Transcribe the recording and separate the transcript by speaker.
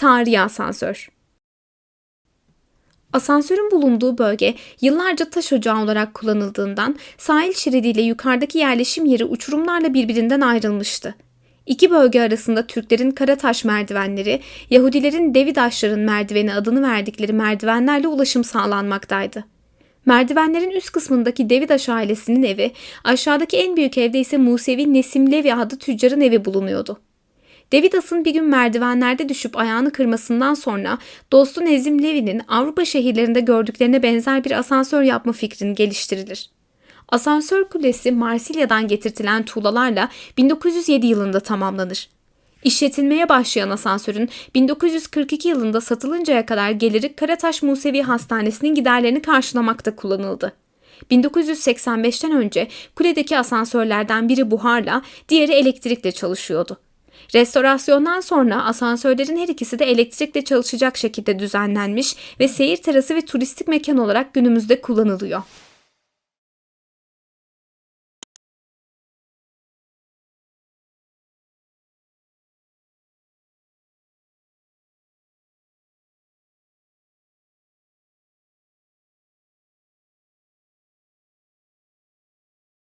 Speaker 1: Tarihi asansör. Asansörün bulunduğu bölge yıllarca taş ocağı olarak kullanıldığından sahil şeridiyle yukarıdaki yerleşim yeri uçurumlarla birbirinden ayrılmıştı. İki bölge arasında Türklerin Karataş merdivenleri, Yahudilerin Devidaşların merdiveni adını verdikleri merdivenlerle ulaşım sağlanmaktaydı. Merdivenlerin üst kısmındaki Devidaş ailesinin evi, aşağıdaki en büyük evde ise Musevi Nesim Levi adlı tüccarın evi bulunuyordu. Devidas'ın bir gün merdivenlerde düşüp ayağını kırmasından sonra dostu Nezim Levi'nin Avrupa şehirlerinde gördüklerine benzer bir asansör yapma fikrini geliştirilir. Asansör kulesi Marsilya'dan getirtilen tuğlalarla 1907 yılında tamamlanır. İşletilmeye başlayan asansörün 1942 yılında satılıncaya kadar geliri Karataş Musevi Hastanesi'nin giderlerini karşılamakta kullanıldı. 1985'ten önce kuledeki asansörlerden biri buharla, diğeri elektrikle çalışıyordu. Restorasyondan sonra asansörlerin her ikisi de elektrikle çalışacak şekilde düzenlenmiş ve seyir terası ve turistik mekan olarak günümüzde kullanılıyor.